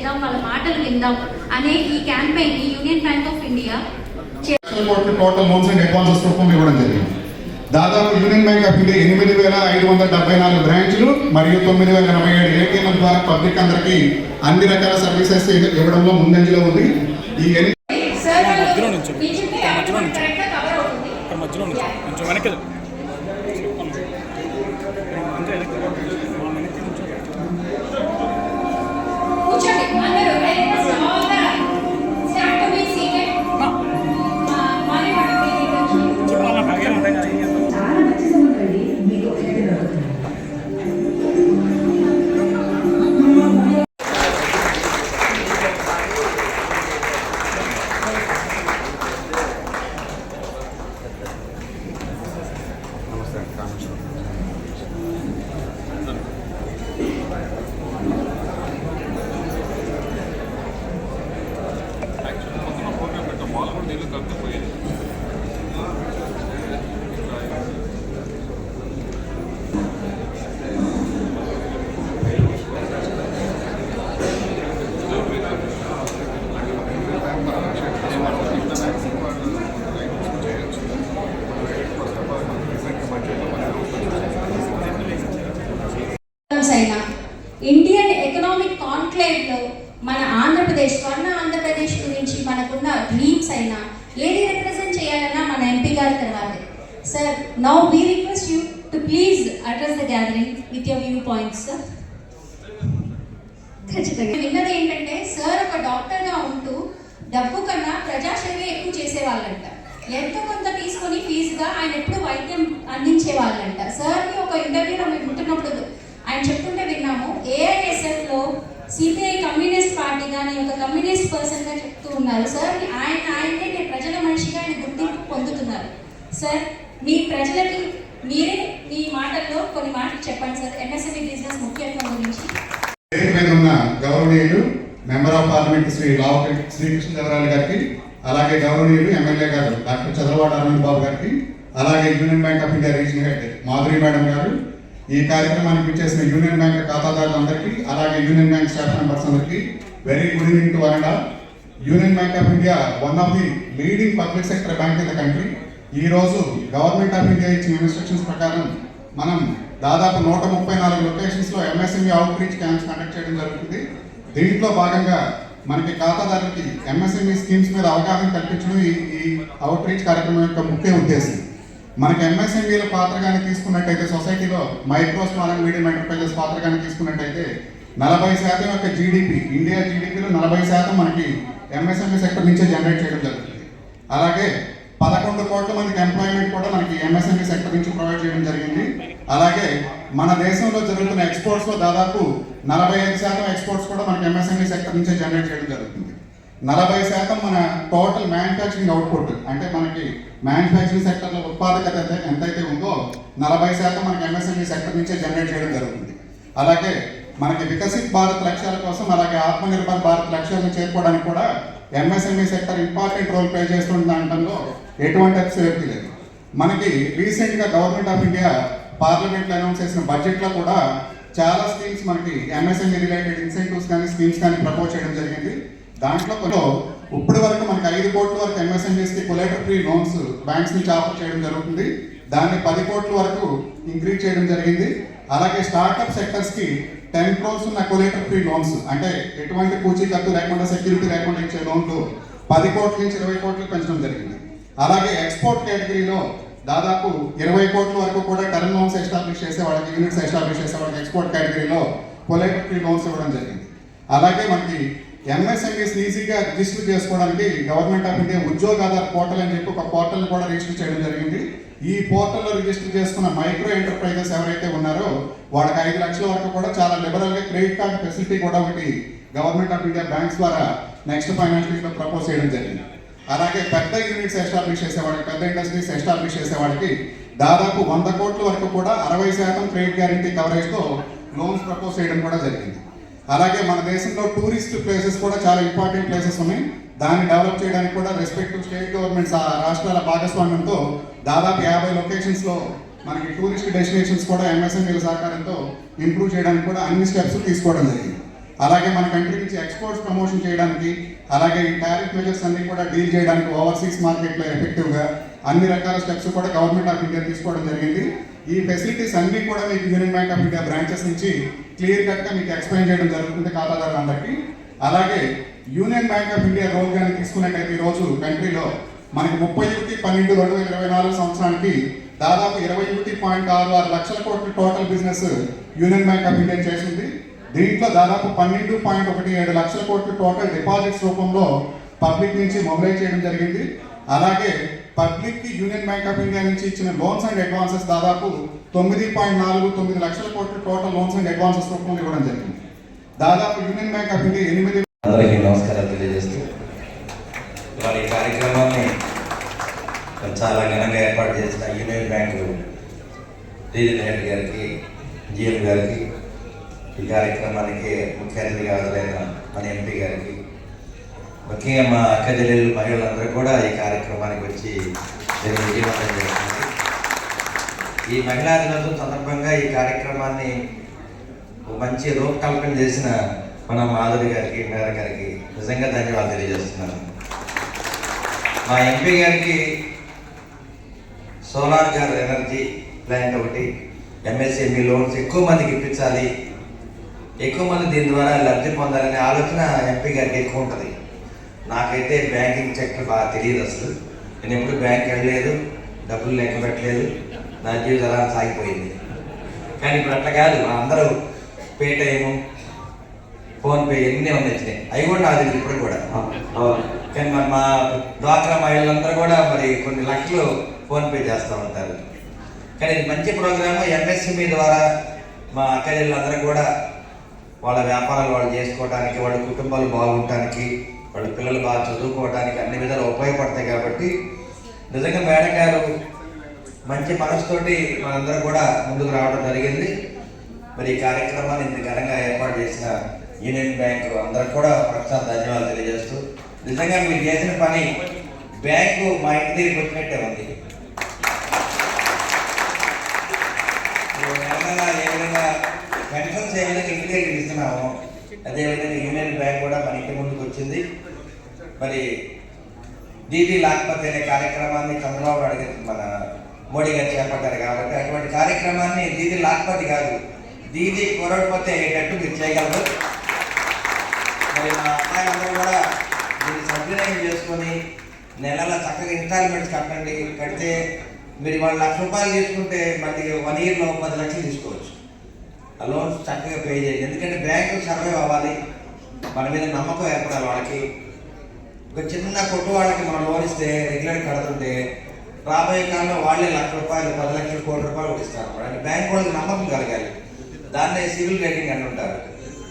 చేద్దాం వాళ్ళ మాటలు విందాం అనే ఈ campaign union bank of India total loans and advances రూపంలో ఇవ్వడం జరిగింది దాదాపు యూనియన్ బ్యాంక్ ఆఫ్ ఇండియా ఎనిమిది వేల ఐదు వందల డెబ్బై నాలుగు బ్రాంచ్లు మరియు తొమ్మిది వేల ఎనభై ఏడు ఏటీఎంల ద్వారా పబ్లిక్ అందరికీ అన్ని రకాల సర్వీసెస్ ఇవ్వడంలో ముందంజలో ఉంది ఈ మధ్యలో నుంచో. మధ్యలో నుంచో. Número please address the gathering with your view points sir ఖచ్చితంగా. విన్నది ఏంటంటే సార్ ఒక డాక్టర్గా ఉంటూ డబ్బు కన్నా ప్రజాసేవ ఎక్కువ చేసేవాళ్ళంట. ఎంతో కొంత తీసుకొని ఫీజుగా ఆయన ఎప్పుడు వైద్యం అందించే వాళ్ళంట సార్ని ఒక ఇంటర్వ్యూలో మేము ఉంటున్నప్పుడు ఆయన చెప్తుంటే విన్నాము ఏఐఎస్ఎఫ్లో సిపిఐ కమ్యూనిస్ట్ పార్టీ కానీ ఒక కమ్యూనిస్ట్ పర్సన్గా చెప్తూ ఉన్నారు. సార్ ఆయన ఆయనే ప్రజల మనిషిగా ఆయన గుర్తింపు పొందుతున్నారు. సార్ మీ ప్రజలకి మీరే ఈ మాటల్లో కొన్ని మాటలు చెప్పండి సార్. ఎంఎస్ఎంఈ బిజినెస్ ముఖ్యత్వం గురించి. మీద ఉన్న గౌరవనీయులు member of parliament Shri Rao Srikrishnadevarayalu గారికి అలాగే గౌరవనీయులు ఎమ్మెల్యే గారు డాక్టర్ చంద్రబాబు ఆనంద్ బాబు గారికి అలాగే union bank of India regional head Madhuri madam గారు ఈ కార్యక్రమానికి ఇచ్చేసిన యూనియన్ బ్యాంక్ ఖాతాదారులందరికీ అలాగే యూనియన్ బ్యాంక్ స్టాఫ్ మెంబర్స్ అందరికీ very good evening to one union bank of India one of the leading public sector bank in the country ఈరోజు government of India ఇచ్చిన instructions ప్రకారం మనం దాదాపు నూట ముప్పై నాలుగు లొకేషన్స్లో MSME outreach camps conduct చేయడం జరుగుతుంది. దీంట్లో భాగంగా మనకి ఖాతాదారులకి ఎంఎస్ఎంఈ స్కీమ్స్ మీద అవగాహన కల్పించడం ఈ ఈ అవుట్ రీచ్ కార్యక్రమం యొక్క ముఖ్య ఉద్దేశం. మనకి ఎంఎస్ఎంఈల పాత్ర కానీ తీసుకున్నట్టయితే సొసైటీలో micro small and medium enterprises పాత్ర కానీ తీసుకున్నట్టయితే నలభై శాతం యొక్క జీడిపి ఇండియా జీడిపిలో నలభై శాతం మనకి ఎంఎస్ఎంఈ సెక్టర్ నుంచే జనరేట్ చేయడం జరుగుతుంది. అలాగే పదకొండు కోట్ల మందికి ఎంప్లాయ్మెంట్ కూడా మనకి ఎంఎస్ఎంఈ సెక్టర్ నుంచి ప్రొవైడ్ చేయడం జరిగింది. అలాగే మన దేశంలో జరుగుతున్న ఎక్స్పోర్ట్స్లో దాదాపు నలభై ఐదు శాతం ఎక్స్పోర్ట్స్ కూడా మనకి ఎంఎస్ఎంఈ సెక్టర్ నుంచే జనరేట్ చేయడం జరుగుతుంది. నలభై శాతం మన టోటల్ మ్యానుఫ్యాక్చరింగ్ అవుట్పుట్ అంటే మనకి మ్యానుఫ్యాక్చరింగ్ సెక్టర్లో ఉత్పాదకత ఎంతైతే ఉందో నలభై శాతం మనకి ఎంఎస్ఎంఈ సెక్టర్ నుంచే జనరేట్ చేయడం జరుగుతుంది. అలాగే మనకి వికసిత్ భారత్ లక్ష్యాల కోసం అలాగే ఆత్మనిర్భర్ భారత్ లక్ష్యాలను చేరుకోవడానికి కూడా MSME sector important role play చేస్తున్న దాంట్లో ఎటువంటి అతిశయోక్తి లేదు. మనకి రీసెంట్గా గవర్నమెంట్ ఆఫ్ ఇండియా పార్లమెంట్లో అనౌన్స్ చేసిన బడ్జెట్లో కూడా చాలా స్కీమ్స్ మనకి ఎంఎస్ఎంఈ రిలేటెడ్ ఇన్సెంటివ్స్ కానీ స్కీమ్స్ కానీ ప్రపోజ్ చేయడం జరిగింది. దాంట్లో కొన్ని ఇప్పటి వరకు మనకి ఐదు కోట్ల వరకు ఎంఎస్ఎంఈస్కి కొలేటర్ ఫ్రీ లోన్స్ బ్యాంక్స్ నుంచి ఆఫర్ చేయడం జరుగుతుంది. దాన్ని పది కోట్ల వరకు ఇంక్రీజ్ చేయడం జరిగింది. అలాగే స్టార్టప్ సెక్టర్స్కి టెన్ క్రోర్స్ ఉన్న కొలేటర్ ఫ్రీ లోన్స్. అంటే ఎటువంటి పూచీకత్తు లేకుండా సెక్యూరిటీ లేకుండా ఇచ్చే లోన్లు పది కోట్ల నుంచి ఇరవై కోట్లు పెంచడం జరిగింది. అలాగే ఎక్స్పోర్ట్ కేటగిరీలో దాదాపు ఇరవై కోట్ల వరకు కూడా టర్మ్ లోన్స్ ఎస్టాబ్లిష్ చేసే వాళ్ళకి యూనిట్స్ ఎస్టాబ్లిష్ చేసే వాళ్ళకి ఎక్స్పోర్ట్ కేటగిరీలో కొలేటర్ ఫ్రీ లోన్స్ ఇవ్వడం జరిగింది. అలాగే మనకి ఎంఎస్ఎంఈస్ ఈజీగా రిజిస్టర్ చేసుకోవడానికి గవర్నమెంట్ ఆఫ్ ఇండియా ఉద్యోగ ఆధార్ పోర్టల్ అని చెప్పి ఒక పోర్టల్ కూడా రిజిస్టర్ చేయడం జరిగింది. ఈ పోర్టల్లో రిజిస్టర్ చేసుకున్న మైక్రో ఎంటర్ప్రైజెస్ ఎవరైతే ఉన్నారో వాళ్ళకి ఐదు లక్షల వరకు కూడా చాలా లిబరల్గా క్రెడిట్ కార్డ్ ఫెసిలిటీ కూడా ఒకటి గవర్నమెంట్ ఆఫ్ ఇండియా బ్యాంక్స్ ద్వారా నెక్స్ట్ ఫైనాన్షియల్ ఇయర్లో ప్రపోజ్ చేయడం జరిగింది. అలాగే పెద్ద యూనిట్స్ ఎస్టాబ్లిష్ చేసేవాళ్ళకి పెద్ద ఇండస్ట్రీస్ ఎస్టాబ్లిష్ చేసేవాళ్ళకి దాదాపు వంద కోట్ల వరకు కూడా అరవై శాతం క్రెడిట్ గ్యారంటీ కవరేజ్తో లోన్స్ ప్రపోజ్ చేయడం కూడా జరిగింది. అలాగే మన దేశంలో టూరిస్ట్ ప్లేసెస్ కూడా చాలా ఇంపార్టెంట్ ప్లేసెస్ ఉన్నాయి. దాన్ని డెవలప్ చేయడానికి కూడా రెస్పెక్టివ్ స్టేట్ గవర్నమెంట్స్ ఆ రాష్ట్రాల భాగస్వామ్యంతో దాదాపు యాభై లొకేషన్స్లో మనకి టూరిస్ట్ డెస్టినేషన్స్ కూడా ఎంఎస్ఎంఈల సహకారంతో ఇంప్రూవ్ చేయడానికి కూడా అన్ని స్టెప్స్ తీసుకోవడం జరిగింది. అలాగే మన కంట్రీ నుంచి ఎక్స్పోర్ట్స్ ప్రమోషన్ చేయడానికి అలాగే ఈ టారిఫ్ మెజర్స్ అన్ని కూడా డీల్ చేయడానికి ఓవర్సీస్ మార్కెట్లో ఎఫెక్టివ్గా అన్ని రకాల స్టెప్స్ కూడా గవర్నమెంట్ ఆఫ్ ఇండియా తీసుకోవడం జరిగింది. ఈ ఫెసిలిటీస్ అన్నీ కూడా మీకు union bank of India branches నుంచి క్లియర్ కట్గా మీకు ఎక్స్ప్లెయిన్ చేయడం జరుగుతుంది ఖాతాదారులందరికీ. అలాగే union bank of India role కానీ తీసుకున్నట్టయితే ఈరోజు కంట్రీలో మనకి ముప్పై ఒకటి పన్నెండు రెండు వేల ఇరవై నాలుగు సంవత్సరానికి దాదాపు ఇరవై ఒకటి పాయింట్ ఆరు ఆరు లక్షల కోట్ల total business union bank of India చేసింది. దీంట్లో దాదాపు పన్నెండు పాయింట్ ఒకటి ఏడు లక్షల కోట్ల టోటల్ డిపాజిట్స్ రూపంలో పబ్లిక్ నుంచి మొబిలైజ్ చేయడం జరిగింది. అలాగే పబ్లిక్కి యూనియన్ బ్యాంక్ ఆఫ్ ఇండియా నుంచి ఇచ్చిన లోన్స్ అండ్ అడ్వాన్సెస్ దాదాపు తొమ్మిది పాయింట్ నాలుగు తొమ్మిది లక్షల కోట్ల టోటల్ లోన్స్ అండ్ అడ్వాన్సెస్ రూపంలో ఇవ్వడం జరిగింది. దాదాపు యూనియన్ బ్యాంక్ ఆఫ్ ఇండియా ఎనిమిది అందరికీ నమస్కారాలు తెలియజేస్తూ ఇవాళ ఈ కార్యక్రమాన్ని చాలా ఘనంగా ఏర్పాటు చేసిన యూనియన్ బ్యాంకు రీజన్ హెడ్ గారికి జిఎం గారికి ఈ కార్యక్రమానికి ముఖ్య అతిథిగా హాజరైన మన ఎంపీ గారికి ముఖ్యంగా మా అక్క చెల్లెలు మహిళలందరూ కూడా ఈ కార్యక్రమానికి వచ్చి విజయవంతం చేస్తుంది ఈ మహిళా దినోత్సవం సందర్భంగా ఈ కార్యక్రమాన్ని ఒక మంచి రూపకల్పన చేసిన మన మాధురి గారికి మేర గారికి నిజంగా ధన్యవాదాలు తెలియజేస్తున్నాను. మా ఎంపీ గారికి సోలార్ గార్ ఎనర్జీ ప్లాంట్ ఒకటి. ఎంఎస్ఎంఈ లోన్స్ ఎక్కువ మందికి ఇప్పించాలి. ఎక్కువ మంది దీని ద్వారా లబ్ధి పొందాలనే ఆలోచన ఎంపీ గారికి ఎక్కువ ఉంటుంది. నాకైతే బ్యాంకింగ్ సెక్టర్ బాగా తెలియదు అసలు. నేను ఎప్పుడు బ్యాంక్ వెళ్ళలేదు డబ్బులు లెక్క పెట్టలేదు నా జీవితం అలా సాగిపోయింది. కానీ ఇప్పుడు అట్లా కాదు. మా అందరూ పేటిఎం ఫోన్పే ఎన్ని ఉన్నాయి అవి కూడా నాకు తెలియదు ఇప్పుడు కూడా. కానీ మరి మా డ్వాక్రా మహిళలందరూ కూడా మరి కొన్ని లక్షలు ఫోన్పే చేస్తూ ఉంటారు. కానీ ఇది మంచి ప్రోగ్రామ్ ఎంఎస్ఎంఈ ద్వారా మా అక్కజల్లందరూ కూడా వాళ్ళ వ్యాపారాలు వాళ్ళు చేసుకోవడానికి వాళ్ళ కుటుంబాలు బాగుండటానికి వాళ్ళ పిల్లలు బాగా చదువుకోవడానికి అన్ని విధాలు ఉపయోగపడతాయి కాబట్టి నిజంగా మేడం గారు మంచి మనసుతోటి మనందరూ కూడా ముందుకు రావడం జరిగింది. మరి ఈ కార్యక్రమాన్ని ఇంత ఘనంగా ఏర్పాటు చేసిన యూనియన్ బ్యాంక్ అందరూ కూడా ప్రసాద్ ధన్యవాదాలు తెలియజేస్తూ నిజంగా మీరు చేసిన పని బ్యాంకు మా ఇంటి దగ్గరికి వచ్చినట్టే ఉంది ఇప్పుడు నెలనెలా ఏ విధంగా పెన్షన్స్ ఏ విధంగా ఇంటి దగ్గరికి ఇస్తున్నామో అదేవిధంగా యూనియన్ బ్యాంక్ కూడా మన ఇంటి ముందుకు వచ్చింది. మరి డీడీ లాక్పతి అనే కార్యక్రమాన్ని చంద్రబాబు నాయుడు గారు మన మోడీ గారు చేపట్టారు కాబట్టి అటువంటి కార్యక్రమాన్ని దీది లాక్పతి కాదు దీది కొరడిపోతే అయ్యేటట్టు మీరు చేయగలరు. మరి మా అమ్మాయిలందరూ కూడా దీన్ని సద్వినియోగం చేసుకొని నెలల చక్కగా ఇన్స్టాల్మెంట్స్ కట్టండి కడితే మీరు వాళ్ళు లక్ష రూపాయలు తీసుకుంటే మళ్ళీ వన్ ఇయర్లో పది లక్షలు తీసుకోవచ్చు. లోన్స్ చక్కగా పే చేయాలి ఎందుకంటే బ్యాంకు సర్వే అవ్వాలి. మన మీద నమ్మకం ఏర్పడాలి వాళ్ళకి. ఒక చిన్న కొట్టు వాళ్ళకి మనం లోన్ ఇస్తే రెగ్యులర్ కడుతుంటే రాబోయే కాలంలో వాళ్ళే లక్ష రూపాయలు పది లక్షలు కోటి రూపాయలు ఇస్తారు. అంటే బ్యాంక్ వాళ్ళకి నమ్మకం కలగాలి. దాన్నే సివిల్ రేటింగ్ అంటుంటారు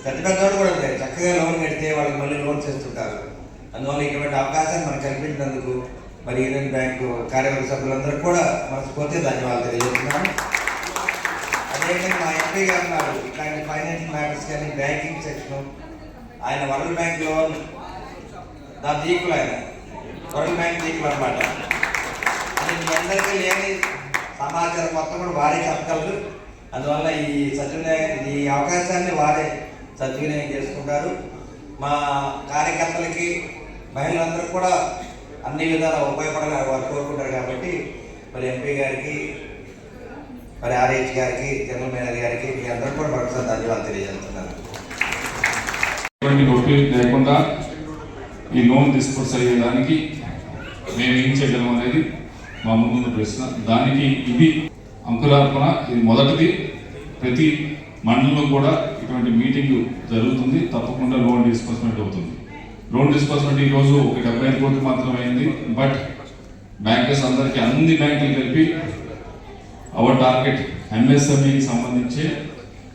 పెద్ద పెద్దవాడు కూడా ఉంటారు చక్కగా లోన్ కడితే వాళ్ళకి మళ్ళీ లోన్స్ ఇస్తుంటారు అందువల్ల ఇటువంటి అవకాశాన్ని మనకు కల్పించినందుకు మరి యూనియన్ బ్యాంకు కార్యవర్గ సభ్యులందరూ కూడా మనస్ఫూర్తిగా ధన్యవాదాలు తెలియజేస్తున్నాను. అదేవిధంగా మా ఎంపీ గారు ఉన్నారు. ఇట్లాంటి ఫైనాన్షియల్ మ్యాటర్స్ కానీ బ్యాంకింగ్ సెక్షన్. ఆయన వరల్డ్ బ్యాంక్లో దాని దీకులు ఆయన. వరల్డ్ బ్యాంక్ దీకులు అనమాట అది మీ అందరికీ లేని సమాచారం మొత్తం కూడా వారే చెప్పగలరు. అందువల్ల ఈ సత్యవినాయక ఈ అవకాశాన్ని వారే సద్వినియోగం చేసుకుంటారు. మా కార్యకర్తలకి మహిళలందరూ కూడా అన్ని విధాలా ఉపయోగపడాలని వారు కోరుకుంటారు కాబట్టి మరి ఎంపీ గారికి మరి ఆర్హెచ్ గారికి జనరల్ మేనేజర్ గారికి మీ అందరూ కూడా మరొకసారి ధన్యవాదాలు తెలియజేస్తున్నాను. ఎటువంటి నొప్పి లేకుండా ఈ లోన్ డిస్పోర్స్ అయ్యేదానికి మేము ఏం చేయగలం అనేది మా ముందున్న ప్రశ్న. దానికి ఇది అంకురార్పణ ఇది మొదటిది. ప్రతి మండలంలో కూడా ఇటువంటి మీటింగ్ జరుగుతుంది. తప్పకుండా లోన్ డిస్పర్స్మెంట్ అవుతుంది. లోన్ డిస్పర్స్మెంట్ ఈరోజు ఒక డెబ్బై ఐదు కోట్లు మాత్రమే అయింది. బట్ బ్యాంకర్స్ అందరికీ అన్ని బ్యాంకులు కలిపి అవర్ టార్గెట్ ఎంఎస్ఎంఈకి సంబంధించి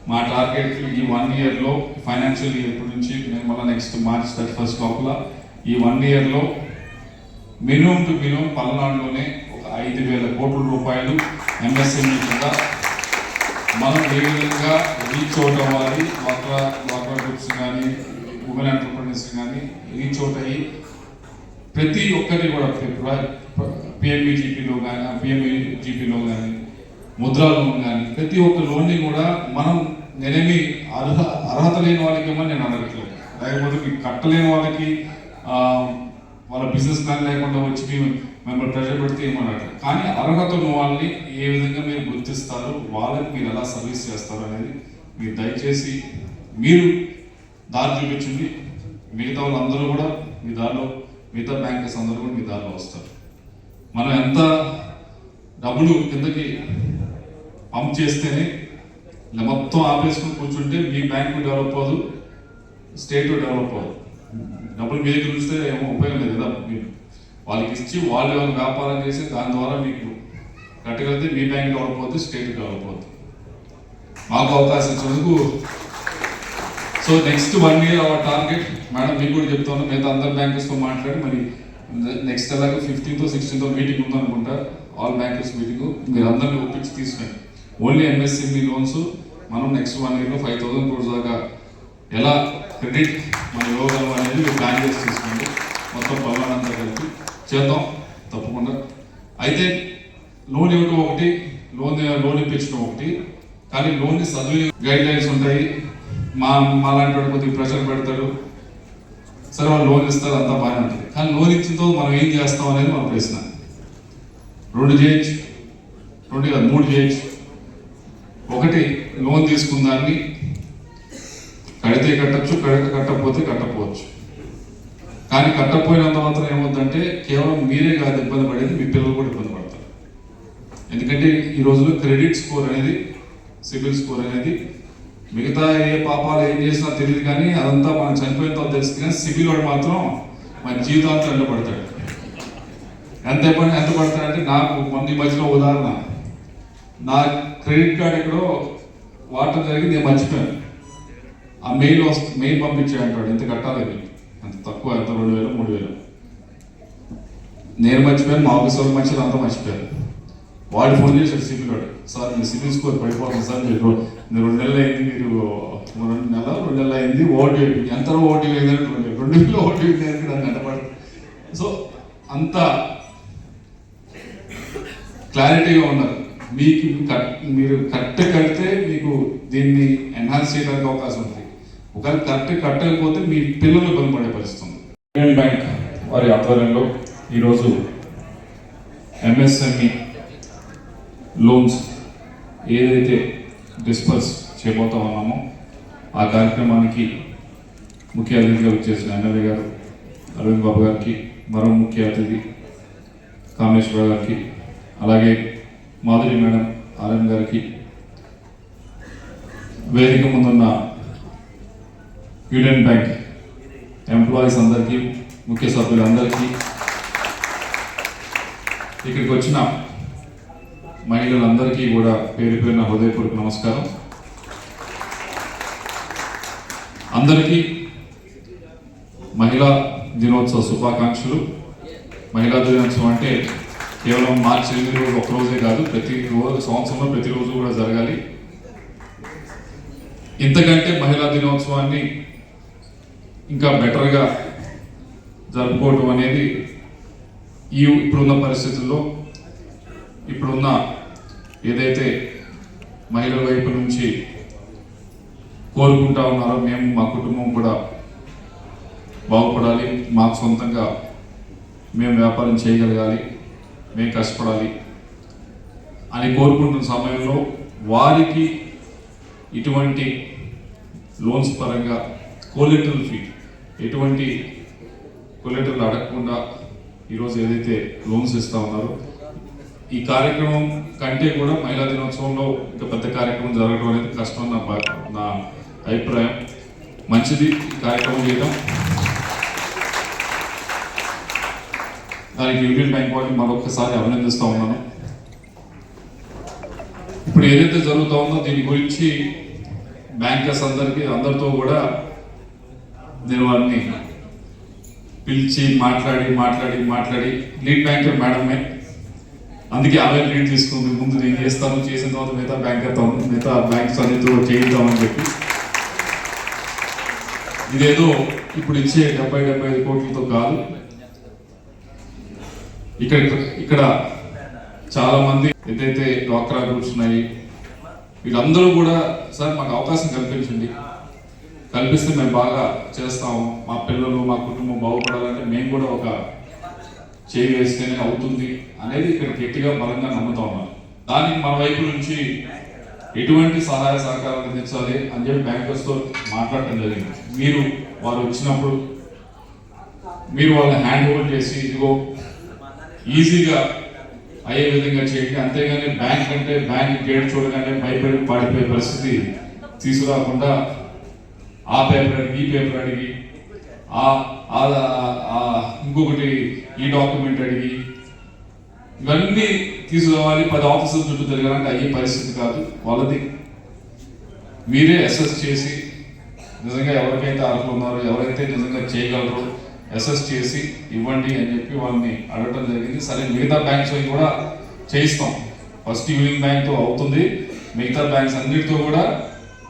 మా టార్గెట్ ఈ వన్ ఇయర్లో ఫైనాన్షియల్ ఇయర్ నుంచి మేము మళ్ళీ నెక్స్ట్ మార్చ్ థర్టీ ఫస్ట్ లోపల ఈ వన్ ఇయర్లో మినిమం టు మినిమం పల్నాడులోనే ఒక ఐదు వేల కోట్ల రూపాయలు ఎంఎస్ఎంఈ కింద మనం ఏ విధంగా రీచ్ అవుట్ అవ్వాలి డ్వాక్రా డ్వాక్రా గ్రూప్స్ కానీ ఉమెన్ ఎంటర్ప్రినర్స్ కానీ రీచ్ అవుట్ అయ్యి ప్రతి ఒక్కరి కూడా పిఎంఈ జీపీలో కానీ పిఎంఈ జీపీలో కానీ ముద్రా లోన్ కానీ ప్రతి ఒక్క లోన్ని కూడా మనం నేనేమి అర్హ అర్హత లేని వాళ్ళకి ఏమో నేను అడగట్లేదు. లేకపోతే మీకు కట్టలేని వాళ్ళకి వాళ్ళ బిజినెస్ ప్లాన్ లేకుండా వచ్చి మేము మిమ్మల్ని ప్రెషర్ పెడితే ఏమనట్లేదు కానీ అర్హత ఉన్న వాళ్ళని ఏ విధంగా మీరు గుర్తిస్తారు వాళ్ళకి మీరు ఎలా సర్వీస్ చేస్తారు అనేది మీరు దయచేసి మీరు దారి చూపించండి. మిగతా వాళ్ళందరూ కూడా మీ దారిలో మిగతా బ్యాంకర్స్ అందరూ కూడా మీ దారిలో వస్తారు. మనం ఎంత డబ్బులు కిందకి పంప్ చేస్తేనే ఇలా మొత్తం ఆపేసుకుని కూర్చుంటే మీ బ్యాంకు డెవలప్ అవ్వదు స్టేట్ డెవలప్ అవ్వదు. డబ్బులు మీ దగ్గర ఉంచితే ఏమో ఉపయోగం లేదు కదా మీరు వాళ్ళకి ఇచ్చి వాళ్ళు ఏమైనా వ్యాపారం చేసి దాని ద్వారా మీకు కట్టగలిగితే మీ బ్యాంక్ డెవలప్ అవుతుంది స్టేట్ డెవలప్ అవుతుంది మాకు అవకాశం ఇచ్చినందుకు. So next one year our target madam మీకు కూడా చెప్తాను మిగతా అందరు బ్యాంకర్స్తో మాట్లాడి మరి నెక్స్ట్ అలాగే ఫిఫ్టీన్త్ సిక్స్టీన్త్ మీటింగ్ ఉందనుకుంటా ఆల్ బ్యాంకర్స్ మీటింగ్ మీరు అందరిని ఒప్పించి తీసుకురండి. ఓన్లీ ఎంఎస్ఎంఈ లోన్స్ మనం నెక్స్ట్ వన్ ఇయర్లో ఫైవ్ థౌసండ్ క్రోర్స్ దాకా ఎలా క్రెడిట్ మనం ఇవ్వగలం అనేది మీరు ప్లాన్ చేసి తీసుకోండి. మొత్తం పనులంతా కలిపి చేద్దాం. తప్పకుండా. అయితే లోన్ ఇవ్వడం ఒకటి లోన్ లోన్ ఇప్పించడం ఒకటి. కానీ లోన్ సద్వినియోగ గైడ్ లైన్స్ ఉంటాయి. మా మాలాంటి వాడు కొద్దిగా ప్రెషర్ పెడతాడు. సరే వాళ్ళు లోన్ ఇస్తారు అంతా బాగానే ఉంటుంది. కానీ లోన్ ఇచ్చిన మనం ఏం చేస్తాం అనేది మన ప్రశ్న. రెండు చేయొచ్చు. రెండు కాదు మూడు చేయొచ్చు. ఒకటి లోన్ తీసుకున్న దాన్ని కడితే కట్టచ్చు కడితే కట్టకపోతే కట్టకపోవచ్చు. కానీ కట్టకపోయినంత మాత్రం ఏమవుతుందంటే కేవలం మీరే కాదు ఇబ్బంది పడేది మీ పిల్లలు కూడా ఇబ్బంది పడతారు. ఎందుకంటే ఈ రోజుల్లో క్రెడిట్ స్కోర్ అనేది సిబిల్ స్కోర్ అనేది మిగతా ఏ పాపాలు ఏం చేసినా తెలియదు కానీ అదంతా మనం చనిపోయిన తర్వాత తెలుసు కానీ సిబిల్ వాడు మాత్రం మన జీవితాంతం ఎండపడతాడు ఎంత ఎంత పడతాడంటే నాకు మొన్న మధ్యలో ఉదాహరణ. నా క్రెడిట్ కార్డ్ ఎక్కడో వాటర్ జరిగి నేను మర్చిపోయాను. ఆ మెయిల్ వస్తు మెయిల్ పంపించే ఎంత కట్టాలి అని. అంత తక్కువ ఎంత రెండు వేలు మూడు వేలు. నేను మర్చిపోయాను మా ఆఫీస్ వాళ్ళు మంచిది అంతా మర్చిపోయారు. వాడు ఫోన్ చేశాడు సిబిల్ వాడు. సార్ మీ సిబిల్ స్కోర్ పడిపోతుంది సార్ మీరు రెండు నెలలు అయింది మీరు రెండు నెలలు రెండు నెలలు అయింది ఓటీ ఎంత ఓటీ అయిందని రెండు రెండు వేలు ఓటీ అయింది దాన్ని సో అంత క్లారిటీగా ఉన్నారు. మీకు కట్ మీరు కరెక్ట్ కడితే మీకు దీన్ని ఎన్హాన్స్ చేయడానికి అవకాశం ఉంది. ఒకవేళ కరెక్ట్ కట్టకపోతే మీ పిల్లలు ఇబ్బంది పడే పరిస్థితుంది యూనియన్ బ్యాంక్ వారి ఆధ్వర్యంలో ఈరోజు ఎంఎస్ఎంఈ లోన్స్ ఏదైతే డిస్పర్స్ చేయబోతా ఉన్నామో ఆ కార్యక్రమానికి ముఖ్య అతిథిగా వచ్చేసిన ఎమ్మెల్యే గారు అరవింద్ బాబు గారికి మరో ముఖ్య అతిథి కామేశ్వర గారికి అలాగే మాధురి మేడం ఆర్ఎన్ గారికి వేదిక ముందున్న యూనియన్ బ్యాంక్ ఎంప్లాయీస్ అందరికీ ముఖ్య సభ్యులందరికీ ఇక్కడికి వచ్చిన మహిళలందరికీ కూడా పేరు పేరున హృదయపూర్వక నమస్కారం. అందరికీ మహిళా దినోత్సవ శుభాకాంక్షలు. మహిళా దినోత్సవం అంటే కేవలం మార్చి ఎనిమిది రోజు ఒక్కరోజే రోజే కాదు ప్రతి రోజు సంవత్సరంలో ప్రతిరోజు కూడా జరగాలి. ఇంతకంటే మహిళా దినోత్సవాన్ని ఇంకా బెటర్గా జరుపుకోవటం అనేది ఈ ఇప్పుడున్న పరిస్థితుల్లో ఇప్పుడున్న ఏదైతే మహిళల వైపు నుంచి కోరుకుంటా ఉన్నారో మేము మా కుటుంబం కూడా బాగుపడాలి. మాకు సొంతంగా మేము వ్యాపారం చేయగలగాలి. మేము కష్టపడాలి అని కోరుకుంటున్న సమయంలో వారికి ఇటువంటి లోన్స్ పరంగా కోలెటరల్ ఫీ ఎటువంటి కొలెటర్లు అడగకుండా ఈరోజు ఏదైతే లోన్స్ ఇస్తా ఉన్నారో ఈ కార్యక్రమం కంటే కూడా మహిళా దినోత్సవంలో ఇంకా పెద్ద కార్యక్రమం జరగడం అనేది కష్టం నా నా అభిప్రాయం. మంచిది కార్యక్రమం చేయడం. దానికి యూనియన్ బ్యాంక్ వారిని మరొకసారి అభినందిస్తూ ఉన్నాను. ఇప్పుడు ఏదైతే జరుగుతూ ఉందో దీని గురించి బ్యాంకర్స్ అందరికీ అందరితో కూడా నేను వారిని పిలిచి మాట్లాడి మాట్లాడి మాట్లాడి లీడ్ బ్యాంకర్ మేడమే. అందుకే ఆమె లీడ్ తీసుకుంది. ముందు నేను చేస్తాను చేసిన తర్వాత మిగతా బ్యాంకర్తో మిగతా బ్యాంక్స్ అన్నిటితో చేయిద్దామని చెప్పి. ఇదేదో ఇప్పుడు ఇచ్చే డెబ్బై డెబ్బై ఐదు కోట్లతో కాదు. ఇక్కడ ఇక్కడ చాలా మంది ఏదైతే డ్వాక్రా గ్రూప్స్ ఉన్నాయి వీళ్ళందరూ కూడా సార్ మాకు అవకాశం కల్పించండి. కల్పిస్తే మేము బాగా చేస్తాము. మా పిల్లలు మా కుటుంబం బాగుపడాలంటే మేము కూడా ఒక చేయి వేస్తేనే అవుతుంది అనేది ఇక్కడ గట్టిగా బలంగా నమ్ముతా ఉన్నారు దానికి మన వైపు నుంచి ఎటువంటి సహాయ సహకారాలు అందించాలి అని చెప్పి బ్యాంకర్స్తో మాట్లాడటం జరిగింది. మీరు వారు వచ్చినప్పుడు మీరు వాళ్ళని హ్యాండ్ ఓవర్ చేసి ఇదిగో ఈజీగా అయ్యే విధంగా చేయండి. అంతేగాని బ్యాంక్ అంటే బ్యాంక్ గేట్ చూడగానే భయపడి పాడిపోయే పరిస్థితి తీసుకురాకుండా ఆ పేపర్ అడిగి ఈ పేపర్ అడిగి ఆ ఇంకొకటి ఈ డాక్యుమెంట్ అడిగి ఇవన్నీ తీసుకురావాలి. పది ఆఫీసర్ చుట్టూ తిరగాలంటే అయ్యే పరిస్థితి కాదు. వాళ్ళది. మీరే అసెస్ చేసి నిజంగా ఎవరికైతే అర్హులు ఉన్నారో ఎవరైతే నిజంగా చేయగలరో అసెస్ చేసి ఇవ్వండి అని చెప్పి వాళ్ళని అడగటం జరిగింది. సరే మిగతా బ్యాంక్స్ అవి కూడా చేయిస్తాం. ఫస్ట్ యూనియన్ బ్యాంక్తో అవుతుంది. మిగతా బ్యాంక్స్ అన్నిటితో కూడా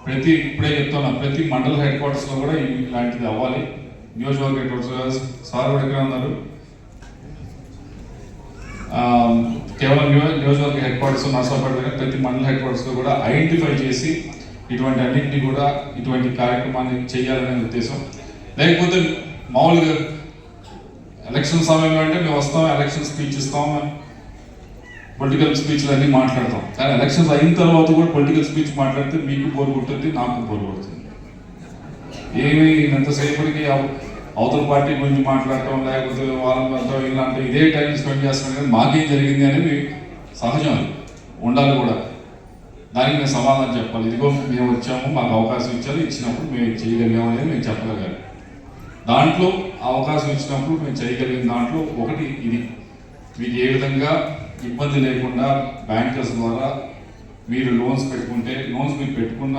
ప్రతి ఇప్పుడే చెప్తున్నా ప్రతి మండల హెడ్ క్వార్టర్స్లో కూడా ఇలాంటిది అవ్వాలి. నియోజకవర్గ హెడ్ క్వార్టర్స్ సార్ కూడా ఎక్కడ ఉన్నారు? కేవలం నియోజకవర్గ హెడ్ క్వార్టర్స్ నర్సాపేట ప్రతి మండల హెడ్ క్వార్టర్స్లో కూడా ఐడెంటిఫై చేసి ఇటువంటి అన్నింటినీ కూడా ఇటువంటి కార్యక్రమాన్ని చేయాలనే ఉద్దేశం. లేకపోతే మామూలుగా ఎలక్షన్ సమయంలో అంటే మేము వస్తాం ఎలక్షన్ స్పీచ్ ఇస్తాం పొలిటికల్ స్పీచ్లు అన్నీ మాట్లాడతాం. కానీ ఎలక్షన్స్ అయిన తర్వాత కూడా పొలిటికల్ స్పీచ్ మాట్లాడితే మీకు బోర్ కొట్టుద్ది నాకు బోర్ కొడుతుంది. ఏమి ఎంతసేపటికి అవ- అవతల పార్టీ గురించి మాట్లాడటం లేకపోతే వాళ్ళతో ఇలాంటి ఇదే టైం స్పెండ్ చేస్తాం కానీ మాకేం జరిగింది అనేది సహజం ఉండాలి కూడా. దానికి మేము సమాధానం చెప్పాలి. ఇదిగో మేము వచ్చాము మాకు అవకాశం ఇచ్చారు ఇచ్చినప్పుడు మేము ఇది చేయగలిగాము అనేది మేము చెప్పగలగాలి. దాంట్లో అవకాశం ఇచ్చినప్పుడు మేము చేయగలిగిన దాంట్లో ఒకటి ఇది. మీకు ఏ విధంగా ఇబ్బంది లేకుండా బ్యాంకర్స్ ద్వారా మీరు లోన్స్ పెట్టుకుంటే లోన్స్ మీరు పెట్టుకున్న